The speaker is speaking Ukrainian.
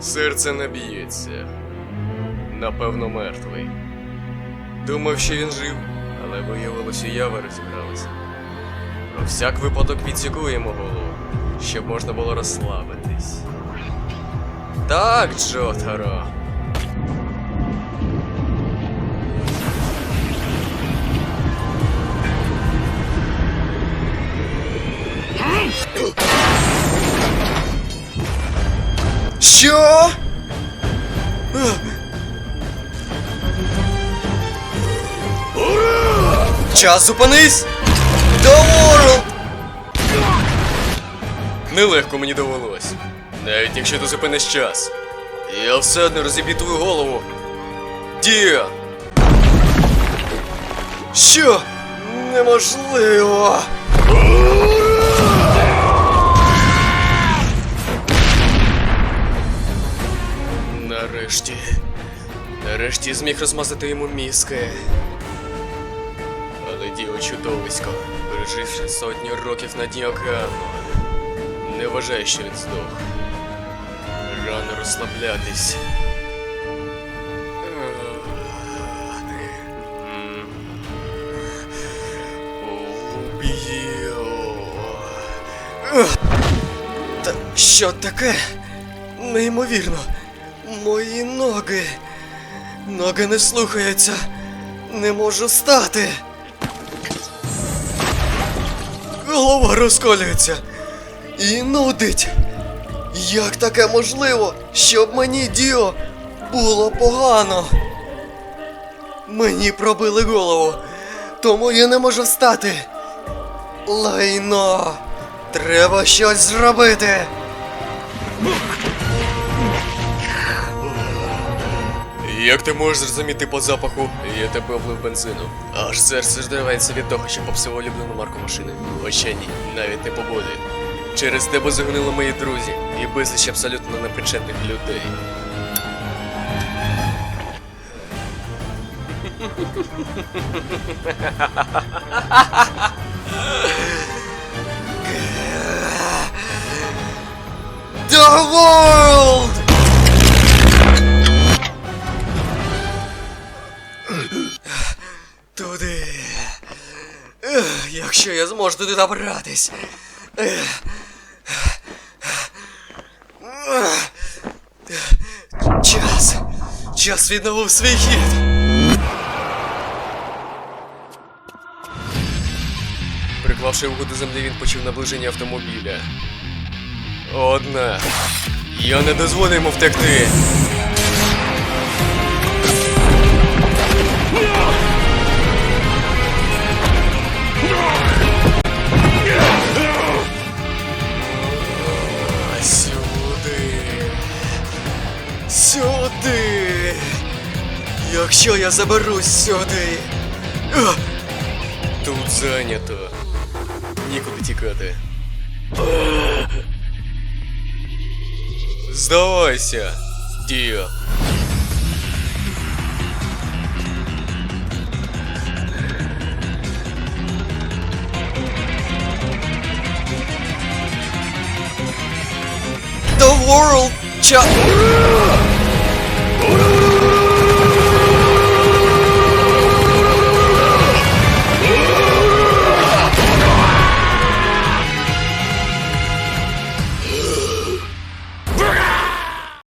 Серце не б'ється. Напевно, мертвий. Думав, що він жив, але виявилося, яви розігралися. Про всяк випадок підсікуємо голову, щоб можна було розслабитись. Так, Джотаро. Що? Час зупинись! Довору! Нелегко мені довелось. Навіть якщо ти зупиниш час. Я все одно розіб'ю твою голову. Дія! Що? Неможливо! Нарешті. Нарешті зміг розмазати йому мізки. Але діло чудовисько, переживши сотні років на дні океану. Не вважай, що він здох. Рано розслаблятись. Та що таке? Неймовірно. Мої ноги. Ноги не слухаються. Не можу стати. Голова розколюється. І нудить. Як таке можливо, щоб мені Діо було погано? Мені пробили голову, тому я не можу встати. Лайно. Треба щось зробити. Як ти можеш зрозуміти по запаху, я тебе облив бензину. Аж серце здривається від того, що попсив улюблену марку машини. Хоча ні, навіть не побуде. Через тебе загинули мої друзі і безліч абсолютно непричетних людей. The world! Якщо я зможу туди добратись. Час. Час відновив свій хід. Приклавши вугу до землі, він почув наближення автомобіля. Однак. Я не дозволю йому втекти. Сюди. Якщо я заберусь сюди. А! Тут зайнято. Нікуди тікати. Здавайся, Діо. The world cha...